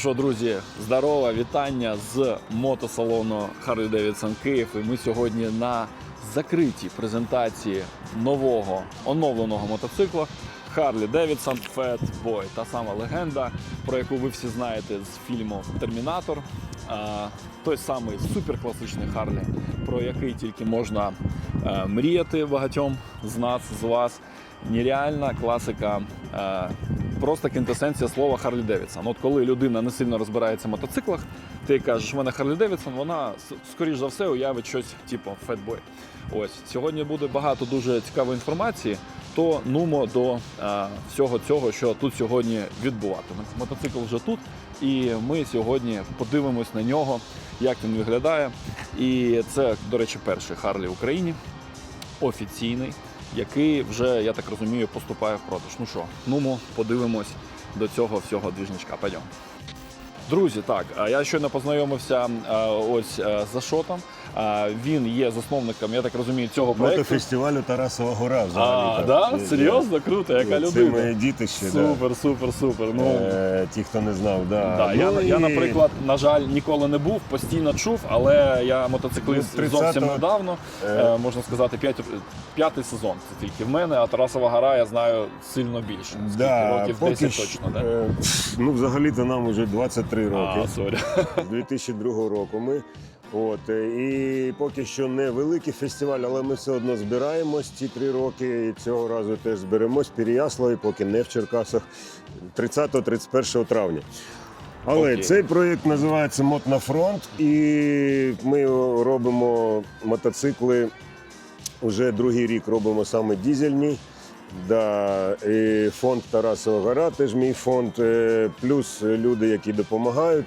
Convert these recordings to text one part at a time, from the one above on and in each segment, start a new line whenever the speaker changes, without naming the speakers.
Що, друзі, здорово, вітання з мотосалону Harley Davidson Київ. І ми сьогодні на закритій презентації нового оновленого мотоцикла Davidson Fat Boy. Та сама легенда, про яку ви всі знаєте з фільму Термінатор. Той самий суперкласичний Харлі, про який тільки можна е, мріяти багатьом з нас, з вас. Нереальна класика, е, просто квінтесенція слова Харлі Девідсон. От коли людина не сильно розбирається в мотоциклах, ти кажеш, в мене Харлі Девідсон, вона скоріш за все уявить щось типу Фетбой. Ось сьогодні буде багато дуже цікавої інформації. То нумо до е, всього цього, що тут сьогодні відбуватиметься. Мотоцикл вже тут, і ми сьогодні подивимось на нього, як він виглядає. І це, до речі, перший Харлі в Україні офіційний, який вже, я так розумію, поступає в продаж. Ну що, нумо, подивимось до цього всього двіжничка. Пойдемо. Друзі, так, я щойно познайомився ось а, з Ашотом. А, Він є засновником, я так розумію, цього проекту.
Мотофестивалю Тарасова гора взагалі.
А,
так.
да? Серйозно? Круто, яка
Це моє
людина.
дітище.
Супер, супер, супер. Ну,
Е, ті, хто не знав, да.
Да, я,
Ну,
я,
і
наприклад, на жаль, ніколи не був, постійно чув, але я мотоциклист
Ну, 30-го,
зовсім недавно.
е,
Е, можна сказати, п'ятий сезон це тільки в мене, а Тарасова гора я знаю сильно більше. Скільки
Да,
років
поки
10
що,
точно, да?
е, ну, взагалі-то нам вже 23 роки.
А, сорі.
2002 року ми. От, е, і поки що не великий фестиваль, але ми все одно збираємось ці три роки. І цього разу теж зберемось в Переяславі, поки не в Черкасах 30-31 травня. Але
Окей.
цей проєкт називається Мот на фронт, і ми робимо мотоцикли. Уже другий рік робимо саме дізельні. Да, і фонд Тарасова Гора теж мій фонд. е, Плюс люди, які допомагають.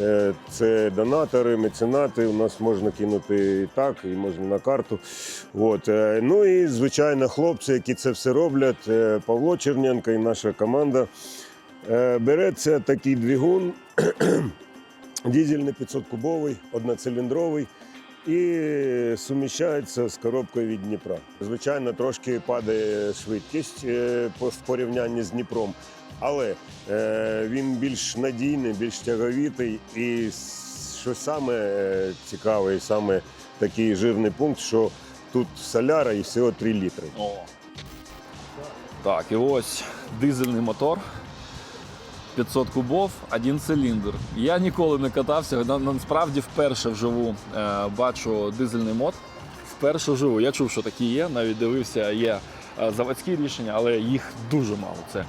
Е, Це донатори, меценати. У нас можна кинути і так, і можна на карту. От. е, Ну і звичайно, хлопці, які це все роблять. е, Павло Черненко і наша команда. Береться такий двигун, дізельний 500-кубовий, одноциліндровий. І суміщається з коробкою від Дніпра. Звичайно, трошки падає швидкість в порівнянні з Дніпром, але е, він більш надійний, більш тяговітий. І що саме е, цікаве, і саме такий жирний пункт, що тут соляра і всього 3 літри.
О. Так, і ось дизельний мотор. 500 кубов, один циліндр. Я ніколи не катався. на- Насправді вперше вживу е, бачу дизельний мод. Вперше вживу. Я чув, що такі є. Навіть дивився, є е, заводські рішення, але їх дуже мало. Це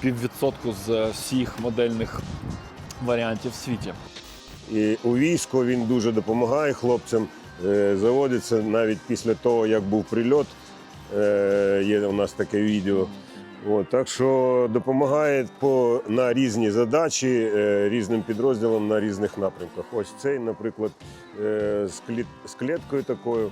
піввідсотку з всіх модельних варіантів в світі.
І у війську він дуже допомагає хлопцям. Е, Заводиться навіть після того, як був прильот. Е, Є у нас таке відео. От, так що допомагає по, на різні задачі е, різним підрозділам на різних напрямках. Ось цей, наприклад, з, кліт, з кліткою такою,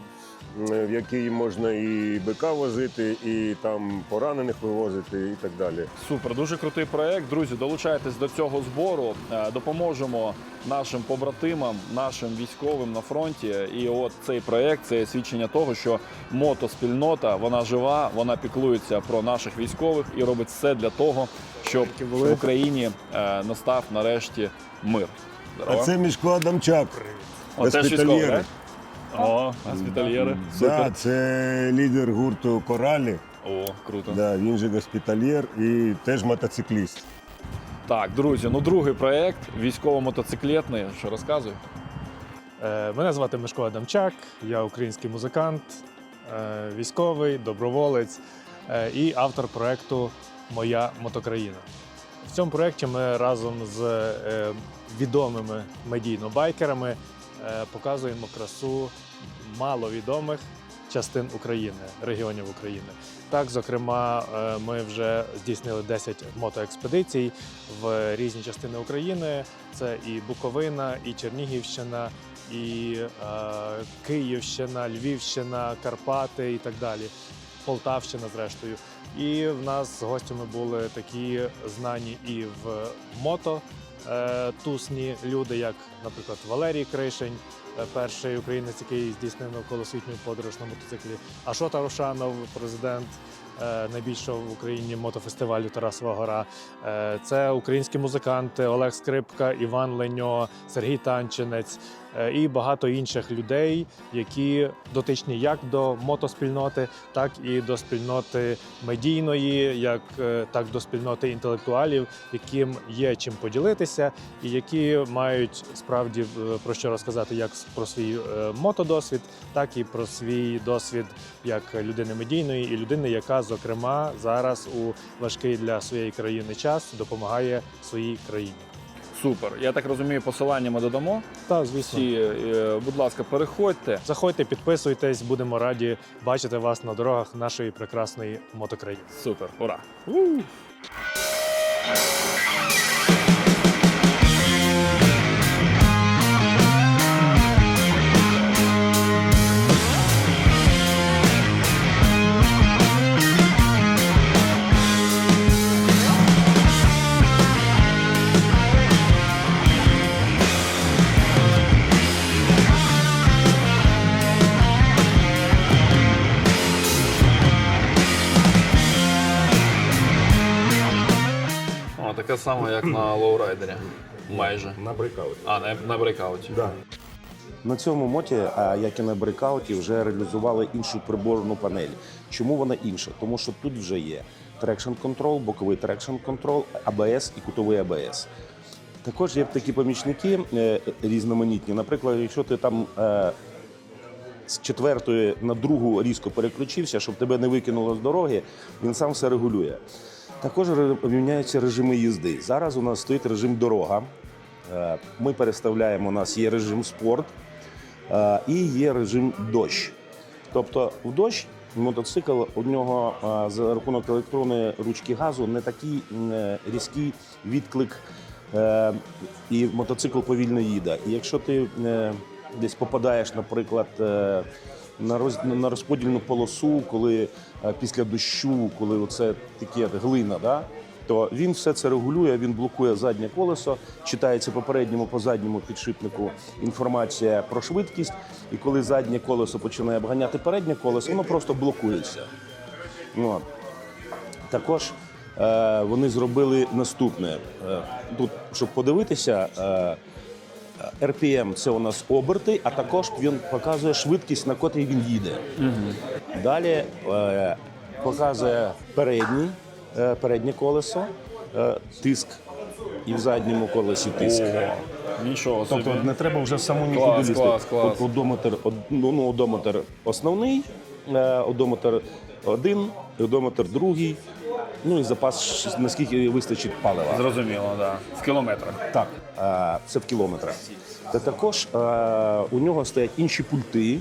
в якій можна і бика возити, і там поранених вивозити, і так далі.
Супер, дуже крутий проект. Друзі, долучайтесь до цього збору. Е, Допоможемо нашим побратимам, нашим військовим на фронті. І от цей проект це є свідчення того, що мотоспільнота вона жива, вона піклується про наших військових і робить все для того, щоб в Україні е, настав нарешті мир.
А це Мішко Адамчак.
О, теж військовий, так? О, госпітальєри.
Да,
Супер.
це лідер гурту Коралі.
О, круто.
Да, він же госпітальєр і теж мотоцикліст.
Так, друзі, ну другий проект військово-мотоциклетний. Що розказуй?
Е, Мене звати Мишко Адамчак, я український музикант, е, військовий, доброволець е, і автор проекту Моя мотокраїна. В цьому проєкті ми разом з е, відомими медійно-байкерами е, показуємо красу маловідомих частин України, регіонів України. Так, зокрема, е, ми вже здійснили 10 мотоекспедицій в різні частини України. Це і Буковина, і Чернігівщина, і е, Київщина, Львівщина, Карпати і так далі. Полтавщина, зрештою. І в нас з гостями були такі знані і в мото е, тусні люди, як, наприклад, Валерій Кришень, перший українець, який здійснив навколосвітню подорож на мотоциклі, Ашота Рошанов, президент е, найбільшого в Україні мотофестивалю Тарасова Гора. Е, Це українські музиканти Олег Скрипка, Іван Леньо, Сергій Танчинець е, і багато інших людей, які дотичні як до мотоспільноти, так і до спільноти медійної, як е, так до спільноти інтелектуалів, яким є чим поділитися, і які мають справді е, про що розказати як про свій е, мотодосвід, так і про свій досвід як людини медійної і людини, яка зокрема зараз у важкий для своєї країни час допомагає своїй країні.
Супер. Я так розумію, посилання ми додамо.
Так, звісно.
Всі, е, будь ласка, переходьте.
Заходьте, підписуйтесь, будемо раді бачити вас на дорогах нашої прекрасної мотокраїни.
Супер, ура! Таке саме, як на лоурайдері. Майже.
На брейкауті.
А, на, на брейкауті.
Да. На цьому моті, а, як і на брейкауті, вже реалізували іншу приборну панель. Чому вона інша? Тому що тут вже є трекшн контрол, боковий трекшн контрол, АБС і кутовий АБС. Також є такі помічники е, різноманітні. Наприклад, якщо ти там е, з четвертої на другу різко переключився, щоб тебе не викинуло з дороги, він сам все регулює. Також міняються режими їзди. Зараз у нас стоїть режим дорога. Е, Ми переставляємо, у нас є режим спорт е, і є режим дощ. Тобто в дощ мотоцикл у нього е, за рахунок електронної ручки газу не такий різкий відклик, і мотоцикл повільно їде. І якщо ти десь попадаєш, наприклад, на роз- на розподільну полосу, коли е, після дощу, коли оце таке глина, да? то він все це регулює, він блокує заднє колесо, читається по передньому, по задньому підшипнику інформація про швидкість, і коли заднє колесо починає обганяти переднє колесо, воно просто блокується. От. Також е, вони зробили наступне. Е, тут, щоб подивитися, е, RPM це у нас оберти, а також він показує швидкість, на котрій він їде. Далі е, показує передній, е, переднє колесо, е, тиск і в задньому колесі тиск.
О, нічого собі.
Тобто не треба вже саму нікуди лізти.
клас, клас.
От Одометр, од- ну, ну, одометр основний, е, одометр один, одометр другий. Ну і запас, наскільки вистачить палива.
Зрозуміло, так. Да. В кілометрах.
Так, е, це в кілометрах. Та також е, у нього стоять інші пульти.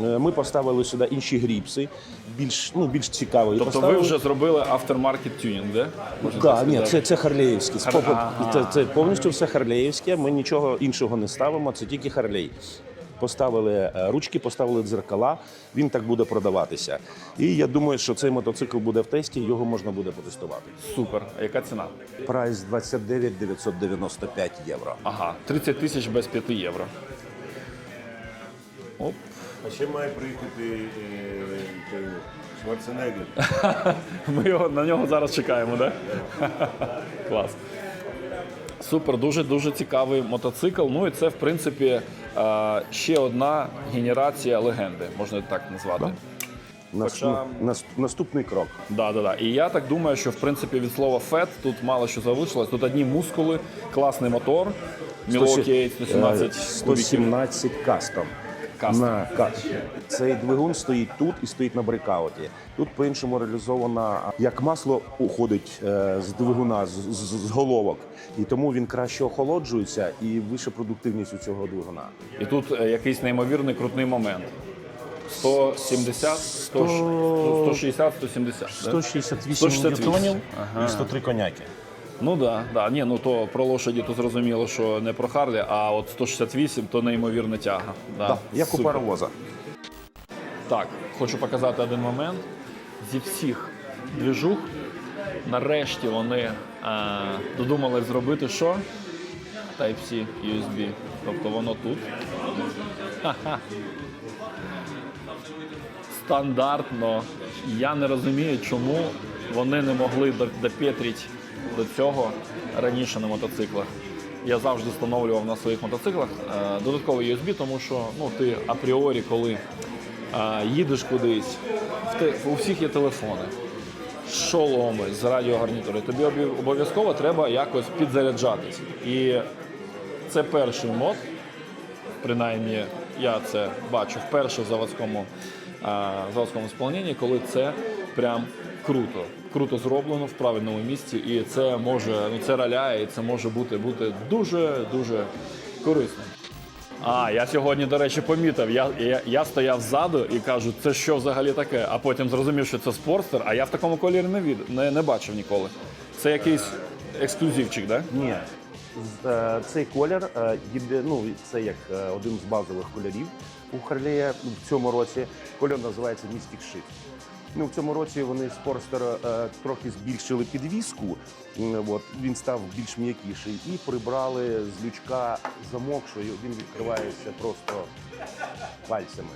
Е, Ми поставили сюди інші гріпси, більш, ну, більш цікаві.
Тобто ви вже зробили aftermarket тюнінг, де? Можна
Так,
так
ні, це, це харлеївське.
Хар- ага.
Це, це повністю все харлеївське. Ми нічого іншого не ставимо, це тільки харлей. Поставили е, ручки, поставили дзеркала, він так буде продаватися. І я думаю, що цей мотоцикл буде в тесті, його можна буде потестувати.
Супер. А яка ціна?
Прайс 29 995 євро.
Ага, 30 тисяч без 5 євро. Оп.
А ще має приїхати е, Шварценеггер.
Ми його, на нього зараз чекаємо, так? Да? Клас. Супер, дуже дуже цікавий мотоцикл. Ну і це, в принципі, е, ще одна генерація легенди, можна так назвати. Хоча-
нас- наступний крок.
Да, да, да. І я так думаю, що в принципі від слова фет тут мало що залишилось. Тут одні мускули, класний мотор, Milwaukee 117
Е, 117 кастом. На. Цей двигун стоїть тут і стоїть на брейкауті. Тут по-іншому реалізовано, як масло уходить е, з двигуна, з, з- з головок. І тому він краще охолоджується і вища продуктивність у цього двигуна.
І тут е, якийсь неймовірний крутний момент. 170, 100, 160, 170. да?
168
168.
ньютонів
Ага.
і 103 коняки.
Ну да, да. Ні, ну то про лошаді то зрозуміло, що не про Харлі, а от 168 то неймовірна тяга. Да.
Так, як у
Супер.
паровоза.
Так, хочу показати один момент. Зі всіх двіжух нарешті вони е, додумались зробити що? Type-C USB. Тобто воно тут. Ха-ха. Стандартно Я не розумію, чому вони не могли до- допетрити до цього раніше на мотоциклах. Я завжди встановлював на своїх мотоциклах е, додатковий USB, тому що ну, ти апріорі, коли е, їдеш кудись, у всіх є телефони, шоломи з радіогарнітори. Тобі обов'язково треба якось підзаряджатись. І це перший мод, принаймні я це бачу вперше в заводському, а, заводському сповненні, коли це прям круто. Круто зроблено в правильному місці, і це може, ну це роляє, і це може бути, бути дуже дуже корисним. А, я сьогодні, до речі, помітив. Я, я, я стояв ззаду і кажу, це що взагалі таке? А потім зрозумів, що це спорстер, а я в такому кольорі не, від, не, не бачив ніколи. Це якийсь ексклюзивчик, так? Да?
Ні. Е, Цей колір е, ну, це як е, один з базових кольорів у Харлея в цьому році. Кольор називається Mystic Shift. Ну, в цьому році вони з Порстера е, трохи збільшили підвіску, от, він став більш м'якіший, і прибрали з лючка замок, що він відкривається просто пальцями.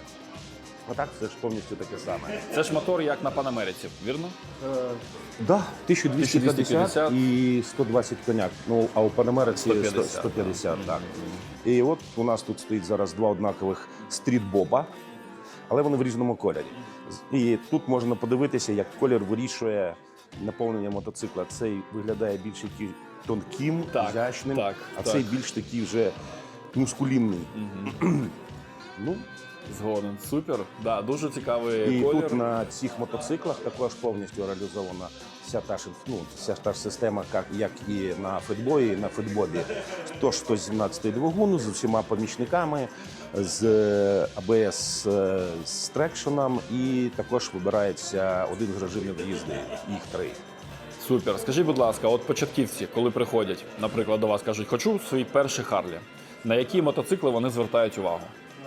А так все ж повністю таке саме.
Це ж мотор як на Панамериці, вірно?
Да, 1250,
1250
і 120 коняк. Ну, а у Панамериці
150,
150, 150 так. І от у нас тут стоїть зараз два однакових стрітбоба, але вони в різному кольорі. І тут можна подивитися, як колір вирішує наповнення мотоцикла. Цей виглядає більш тонким,
Так,
изящним,
так,
а
так.
цей більш такий вже мускулінний. ну,
Згоден. Супер. Да, дуже цікавий
І
колір.
тут на цих мотоциклах також повністю реалізована вся та ж ну, вся та ж система, як, і на фетбої, на фетбобі. Тож 117 двигун з усіма помічниками, з АБС з трекшеном, і також вибирається один з режимів їзди. Їх три.
Супер. Скажіть, будь ласка, от початківці, коли приходять, наприклад, до вас кажуть, хочу свій перший Харлі. На які мотоцикли вони звертають увагу?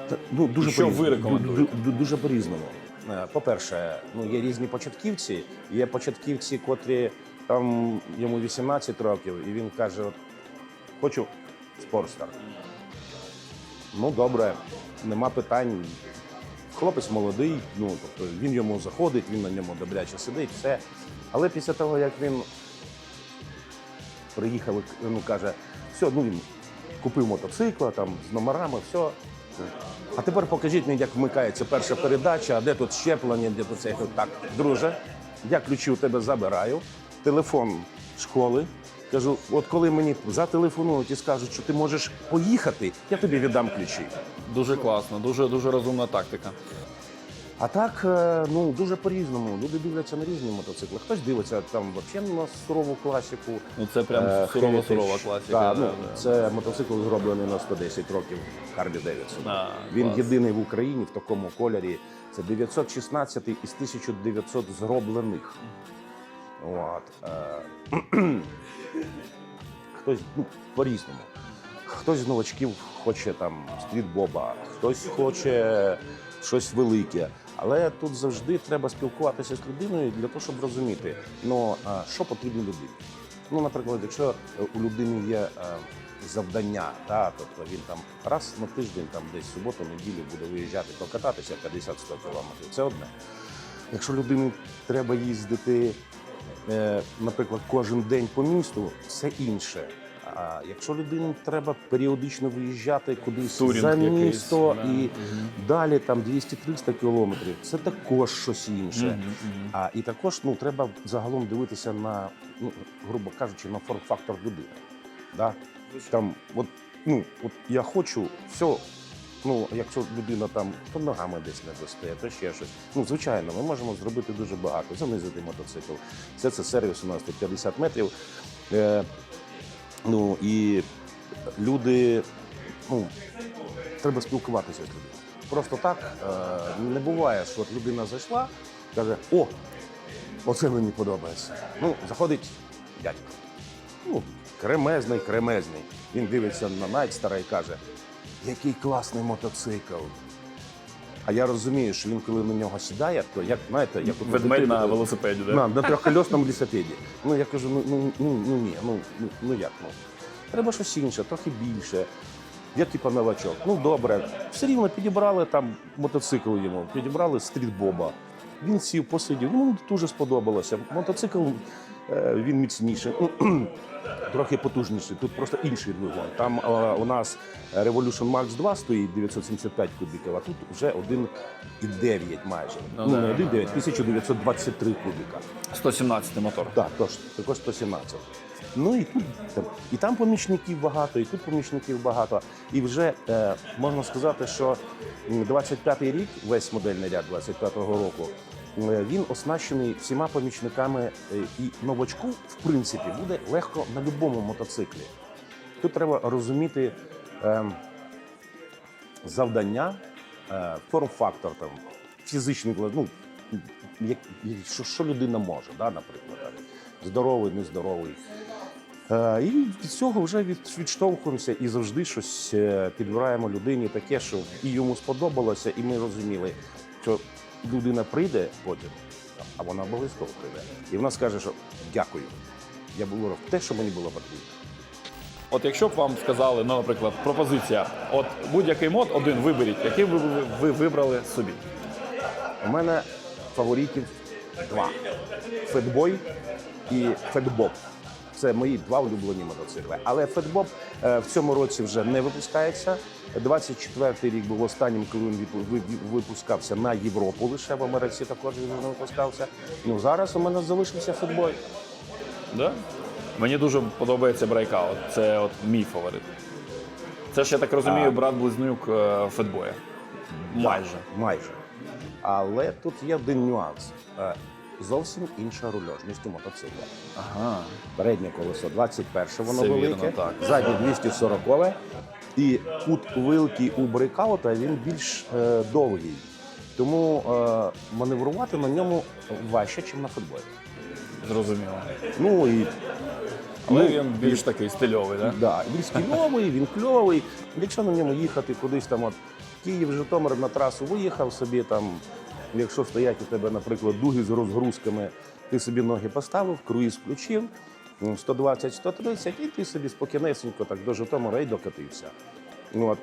Та, Ну, дуже
Що ви рекомендуєте?
Ду- ду- Дуже по-різному. Е, По-перше, ну, є різні початківці. Є початківці, котрі там йому 18 років, і він каже: хочу спортстар. Ну, добре, нема питань. Хлопець молодий, ну тобто він йому заходить, він на ньому добряче сидить, все. Але після того, як він приїхав, ну каже, все, ну він купив мотоцикла там з номерами, все. А тепер покажіть мені, як вмикається перша передача, а де тут щеплення, де тут це. Так, друже, я ключі у тебе забираю, телефон школи. Кажу, от коли мені зателефонують і скажуть, що ти можеш поїхати, я тобі віддам ключі.
Дуже класно, дуже дуже розумна тактика.
А так, е, ну дуже по-різному. Люди дивляться на різні мотоцикли. Хтось дивиться там взагалі на сурову класику.
Ну це прям
Е,
сурова сурова класика.
Да,
да,
ну,
да.
Це мотоцикл зроблений на 110 років Харлі Девідсон.
Да,
Він
клас.
єдиний в Україні в такому кольорі. Це 916 із 1900 зроблених. От. Е, хтось ну, по-різному. Хтось з новачків хоче там стрітбоба, хтось хоче щось велике. Але тут завжди треба спілкуватися з людиною для того, щоб розуміти, ну що потрібно людині. Ну, наприклад, якщо е, у людини є е, завдання, та, тобто він там раз на тиждень, там десь суботу, неділю буде виїжджати покататися 50-100 кілометрів, це одне. Якщо людині треба їздити, наприклад, кожен день по місту, це інше. А якщо людині треба періодично виїжджати кудись
Турінг
за
якийсь,
місто
да.
і далі там 200-300 кілометрів, це також щось інше.
Мгм, мгм.
А і також ну треба загалом дивитися на, ну грубо кажучи, на форм-фактор людини. Да? Там, от, ну, от я хочу, все. Ну, якщо людина там то ногами десь не достає, то ще щось. Ну, звичайно, ми можемо зробити дуже багато, занизити мотоцикл. Все це сервіс у нас тут 50 метрів. Е, ну і люди, ну, треба спілкуватися з людиною. Просто так е, не буває, що от людина зайшла, каже: О, оце мені подобається. Ну, заходить дядько. Ну, кремезний, кремезний. Він дивиться на Найтстара і каже: який класний мотоцикл. А я розумію, що він, коли на нього сідає, то як знаєте, як от у
Ведмедь на велосипеді, да?
на, на трьохкольосному велосипеді. Ну я кажу, ну, ну, ну, ну ні, ну, ну, ну як ну. Треба щось інше, трохи більше. Я типа новачок. Ну добре, все рівно підібрали там мотоцикл йому, підібрали стрітбоба. Він сів, посидів. Йому дуже сподобалося. Мотоцикл він міцніший, трохи потужніший. Тут просто інший двигун. Там е, у нас Revolution Max 2 стоїть 975 кубіків, а тут вже 1,9 майже.
Ну,
Ну, не
да,
1,9, 1923 кубіка.
117 мотор.
Так, тож, також 117. Ну і тут там, і там помічників багато, і тут помічників багато. І вже е, можна сказати, що 25-й рік, весь модельний ряд 25-го року, е, він оснащений всіма помічниками, е, і новачку, в принципі, буде легко на будь-якому мотоциклі. Тут треба розуміти е, завдання, е, форм-фактор, там, фізичний ну, як, що, що людина може, да, наприклад, здоровий, нездоровий. Е, і від цього вже відштовхуємося і завжди щось е, підбираємо людині таке, що і йому сподобалося, і ми розуміли, що людина прийде потім, а вона обов'язково прийде. І вона скаже, що дякую. Я було те, що мені було потрібно.
От якщо б вам сказали, ну, наприклад, пропозиція, от будь-який мод один виберіть, який ви, ви, ви вибрали собі.
У мене фаворитів два: Фетбой і Фетбоб. Це мої два улюблені мотоцикли. Але Фетбоб е, в цьому році вже не випускається. 24-й рік був останнім, коли він випускався на Європу. Лише в Америці також він не випускався. Ну зараз у мене залишився Фетбой.
Да? Мені дуже подобається брейкаут. Це от мій фаворит. Це ж я так розумію, брат-близнюк е, Фетбоя. Майже.
Майже. Але тут є один нюанс. Зовсім інша рульожність у мотоцикла.
Ага.
Переднє колесо 21 воно
Це
велике,
вірно, так.
заднє 240 і кут вилки у брейкаута він більш е, довгий. Тому е, маневрувати на ньому важче, ніж на футболі.
Зрозуміло.
Ну і
Але
ну,
він більш такий стильовий, так?
Да, він стильовий, він кльовий. Якщо на ньому їхати кудись там, от Київ, Житомир на трасу виїхав собі там. Якщо стоять у тебе, наприклад, дуги з розгрузками, ти собі ноги поставив, круїз включив, ну, 120-130, і ти собі спокійнесенько так до Житомира і докатився. Ну, от,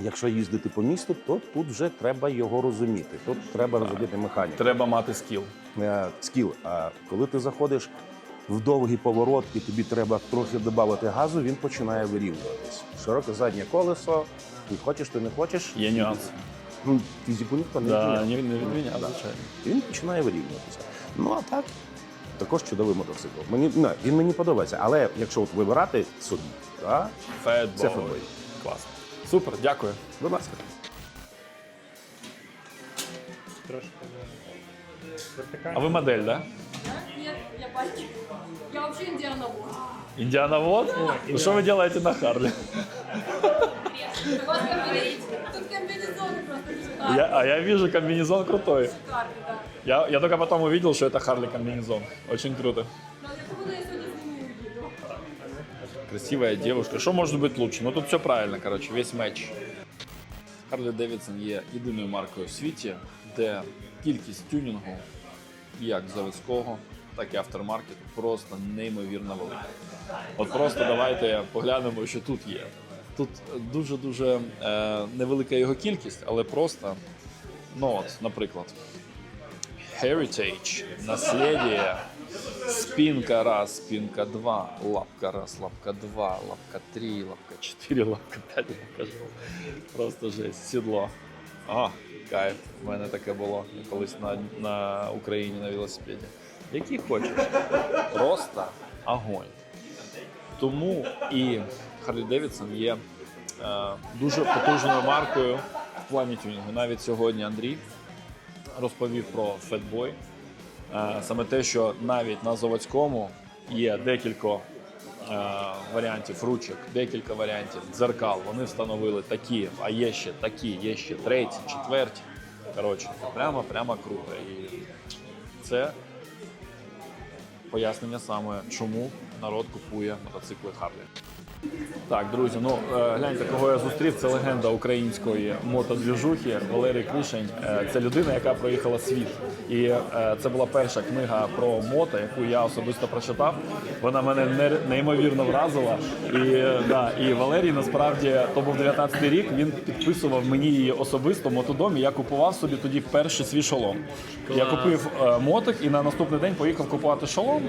якщо їздити по місту, то тут вже треба його розуміти. Тут треба розуміти механіку.
Треба мати скіл.
Е, скіл. А коли ти заходиш в довгий поворот і тобі треба трохи додати газу, він починає вирівнюватись. Широке заднє колесо, ти хочеш, ти не хочеш.
Є нюанс.
Ну, фізику ніхто не
Да,
відміняв.
не, звичайно.
Він починає вирівнюватися. Ну а так, також чудовий мотоцикл. Мені не, він мені подобається, але якщо от вибирати собі, да, Це Фетбой.
Клас. Супер, дякую.
будь ласка.
Трошки
А
вертикально.
ви модель, да?
Нет, я байкер. Я вообще индиановод.
Индиановод? Ну, Что вы делаете на Харле?
Вас просто шикарные.
Я, а я вижу комбинезон крутой.
Шикарный, да.
Я, я только потом увидел, что это Харли комбинезон. Очень круто.
Но я думаю, я сегодня сниму видео.
Красивая девушка. Что может быть лучше? Ну тут все правильно, короче, весь матч. Харлі Девідсон є єдиною маркою в світі, де кількість тюнінгу, як заводського, так і автормаркету, просто неймовірно велика. От просто давайте поглянемо, що тут є. Тут дуже-дуже е, невелика його кількість, але просто, ну от, наприклад, Heritage, наслідие, спинка раз, спинка два, лапка раз, лапка два, лапка три, лапка чотири, лапка п'ять, лапка. Просто жесть, сідло. А, кайф, в мене таке було колись на, на Україні на велосипеді. Які хочеш. Просто огонь. Тому і Harley Davidson є е, дуже потужною маркою в плані тюнінгу. Навіть сьогодні Андрій розповів про. Е, Саме те, що навіть на заводському є декілька е, варіантів ручок, декілька варіантів дзеркал. Вони встановили такі, а є ще такі, є ще треті, четверті. Коротше, прямо прямо круто. І це пояснення саме, чому народ купує мотоцикли Харлі. Так, друзі, ну е, гляньте, кого я зустрів. Це легенда української мотодвіжухи Валерій Кришень. Е, Це людина, яка проїхала світ. І е, це була перша книга про мото, яку я особисто прочитав. Вона мене неймовірно вразила. І, да, і Валерій насправді то був 19-й рік. Він підписував мені її особисто в мотодомі. Я купував собі тоді перший свій шолом. Я купив мотик і на наступний день поїхав купувати шолом.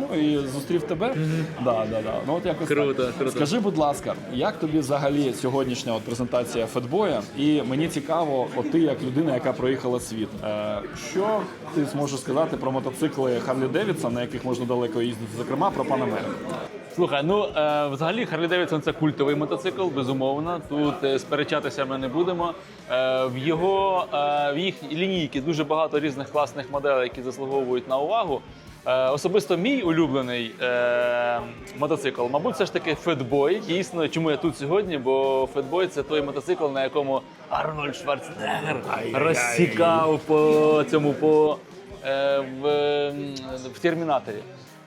Ну і зустрів тебе. Да, да, да. Ну от якось
Круто,
так.
круто.
Скажи, будь ласка, як тобі взагалі сьогоднішня от презентація Фетбоя? І мені цікаво, от ти як людина, яка проїхала світ. Е, що ти зможеш сказати про мотоцикли Харлі Девідсон, на яких можна далеко їздити, зокрема про Панамерик?
Слухай, ну е, взагалі Харлі Девідсон це культовий мотоцикл, безумовно. Тут е, сперечатися ми не будемо. Е, в його е, в їх лінійки дуже багато різних класних моделей, які заслуговують на увагу. Е, особисто мій улюблений е, мотоцикл, мабуть, все ж таки Фетбой. Дійсно, чому я тут сьогодні? Бо Фетбой це той мотоцикл, на якому Арнольд Шварценеггер розсікав по цьому по е, в, в термінаторі.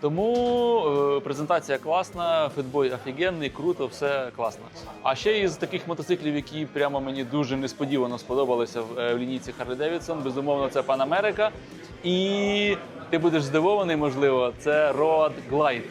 Тому е, презентація класна, фетбой офігенний, круто, все класно. А ще із таких мотоциклів, які прямо мені дуже несподівано сподобалися в, е, в лінійці Harley Davidson, безумовно, це Pan America. І ти будеш здивований, можливо, це Road Glide.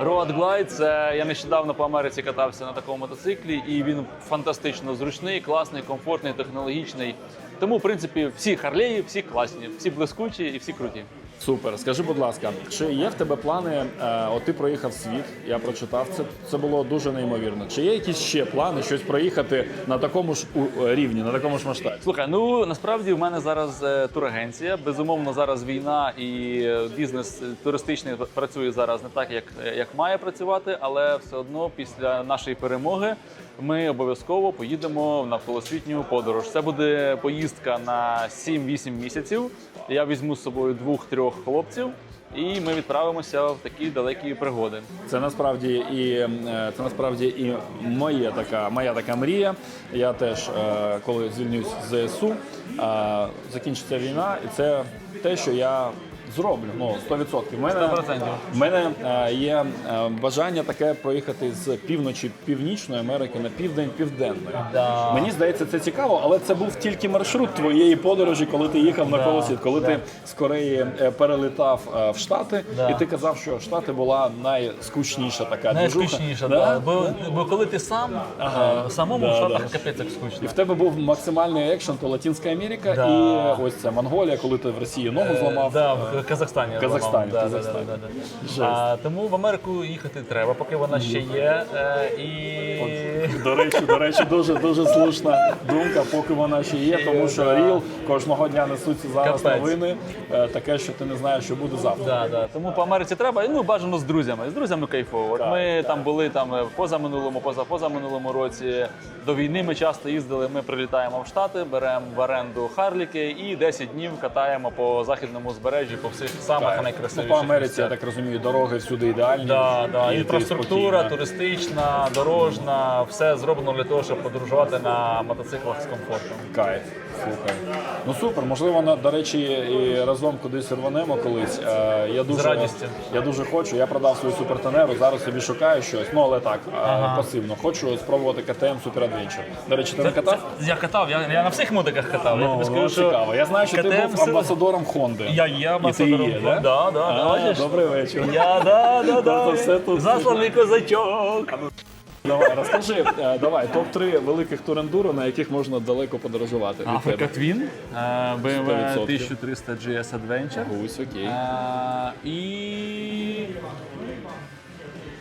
Road Glide – це я нещодавно по Америці катався на такому мотоциклі, і він фантастично зручний, класний, комфортний, технологічний. Тому, в принципі, всі харлеї, всі класні, всі блискучі і всі круті.
Супер. Скажи, будь ласка, чи є в тебе плани? Е, от ти проїхав світ, я прочитав це. Це було дуже неймовірно. Чи є якісь ще плани щось проїхати на такому ж е, рівні, на такому ж масштабі?
Слухай, ну насправді в мене зараз е, турагенція. Безумовно, зараз війна і бізнес туристичний працює зараз не так, як, як має працювати, але все одно після нашої перемоги ми обов'язково поїдемо в навколосвітню подорож. Це буде поїздка на 7-8 місяців. Я візьму з собою двох-трьох хлопців. І ми відправимося в такі далекі пригоди.
Це насправді і е, це насправді і моя така моя така мрія. Я теж, е, коли звільнюсь з ЗСУ, е, закінчиться війна, і це те, що я зроблю. Ну 100%. В мене
100%.
в мене е, є е, бажання таке проїхати з півночі північної Америки на південь південної.
Да.
Мені здається, це цікаво, але це був тільки маршрут твоєї подорожі, коли ти їхав на колосвіт, коли ти з Кореї е, перелітав е, в Штати,
Да.
і ти казав, що Штати була найскучніша така.
Найскучніше,
Да?
да. Бо, бо коли ти сам
Ага.
е, самому
Да,
в Штатах
да.
капець як скучно.
І в тебе був максимальний екшен, то Латинська Америка
Да.
і е, ось це Монголія, коли ти в Росії ногу зламав.
Да, в Казахстані.
Казахстані,
зламав.
Казахстані.
Да, да, да, да.
Жесть.
А, тому в Америку їхати треба, поки вона ще є. Е, і
До речі, до речі, дуже дуже слушна думка, поки вона ще є, тому що Ріл кожного дня несуться зараз
Капець.
новини. е, Таке, що ти не знаєш, що буде завтра.
Да, да. Тому по Америці треба, ну бажано з друзями. З друзями кайфово. От
Так,
ми там були там е, позаминулому, позапозаминулому році. До війни ми часто їздили. Ми прилітаємо в Штати, беремо в оренду Харліки і 10 днів катаємо по західному узбережжі, по всіх самих
Ну,
найкрасивіших
по Америці, я
місцях.
так розумію, дороги всюди ідеальні.
Да, да.
І ти
Інфраструктура,
спокійно.
туристична, дорожна, все зроблено для того, щоб подорожувати на мотоциклах з комфортом.
Кайф, слухай. Ну супер, можливо, на, до речі, і разом кудись рванемо колись. Е, я дуже,
З радістю.
Я дуже хочу. Я продав свою супертенеру, зараз собі шукаю щось. Ну, але так, е, пасивно. Хочу спробувати КТМ Super Adventure. До речі, ти не катав?
Я катав, я, я на всіх мотиках катав. я
Ну,
тобі скажу,
ну,
що
цікаво. Я знаю, що ти
КТМ
був амбасадором Хонди.
Я є амбасадором.
є, да?
Да, да, да, бачиш?
Добрий вечір.
Я, да, да, да.
Тобто все тут-
Засланий козачок.
Давай, розкажи, е, давай, топ-3 великих турендуро, на яких можна далеко подорожувати від
Африка
тебе.
Твін, BMW
100%.
1300 GS Adventure.
Гусь, окей.
Е, І.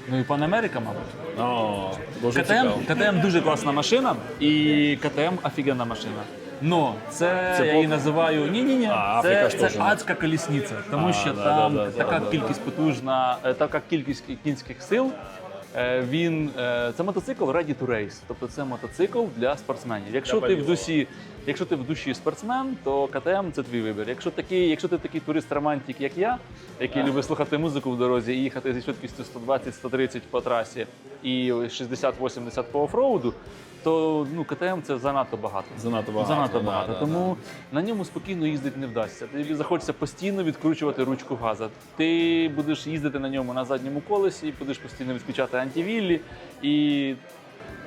Ну і Пан Америка, мабуть.
О, дуже
КТМ,
цікаво.
КТМ дуже класна машина, і КТМ офігенна машина. Но це,
Це
я її називаю ні, ні, ні.
А, Африка
Це,
ж
це
теж,
адська колісниця, тому
А,
що
да,
там
да, да,
така
да, да,
кількість потужна, е, така кількість кінських сил. Е, Він е, це мотоцикл ready to race, тобто це мотоцикл для спортсменів. Якщо ти в душі, якщо ти в душі спортсмен, то КТМ це твій вибір. Якщо такий, якщо ти такий турист-романтик, як я, який любить слухати музику в дорозі і їхати зі швидкістю 120-130 по трасі і 60-80 по офроуду, то ну, КТМ це занадто багато.
Занадто багато.
Занадто багато.
да,
Тому на ньому спокійно їздити не вдасться. Тобі захочеться постійно відкручувати ручку газа. Ти будеш їздити на ньому на задньому колесі, будеш постійно відключати антивіллі і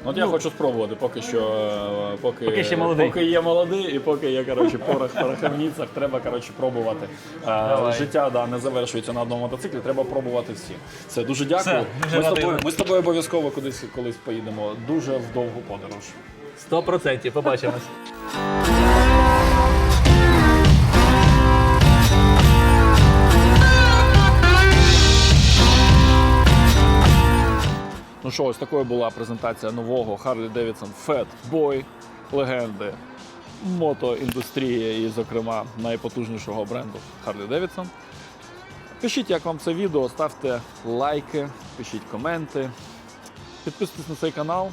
От я хочу спробувати, поки що е, поки,
Поки ще молодий.
поки є молодий, і поки є коротше порох в пороховницях, треба коротше пробувати. Е,
Давай.
життя да, не завершується на одному мотоциклі, треба пробувати всі. Все, дуже дякую.
Все, дуже
ми, з
радий.
тобою, ми з тобою обов'язково кудись колись поїдемо. Дуже в довгу подорож.
100% побачимось.
Ну що, ось такою була презентація нового Harley Davidson Fat Boy, легенди мотоіндустрії і, зокрема, найпотужнішого бренду Harley Davidson. Пишіть, як вам це відео, ставте лайки, пишіть коменти, підписуйтесь на цей канал.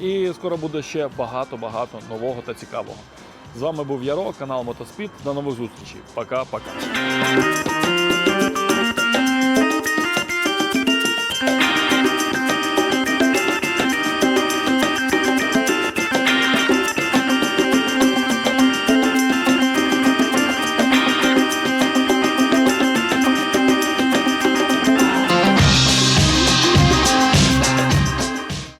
І скоро буде ще багато-багато нового та цікавого. З вами був Яро, канал Мотоспід. До нових зустрічей. Пока-пока.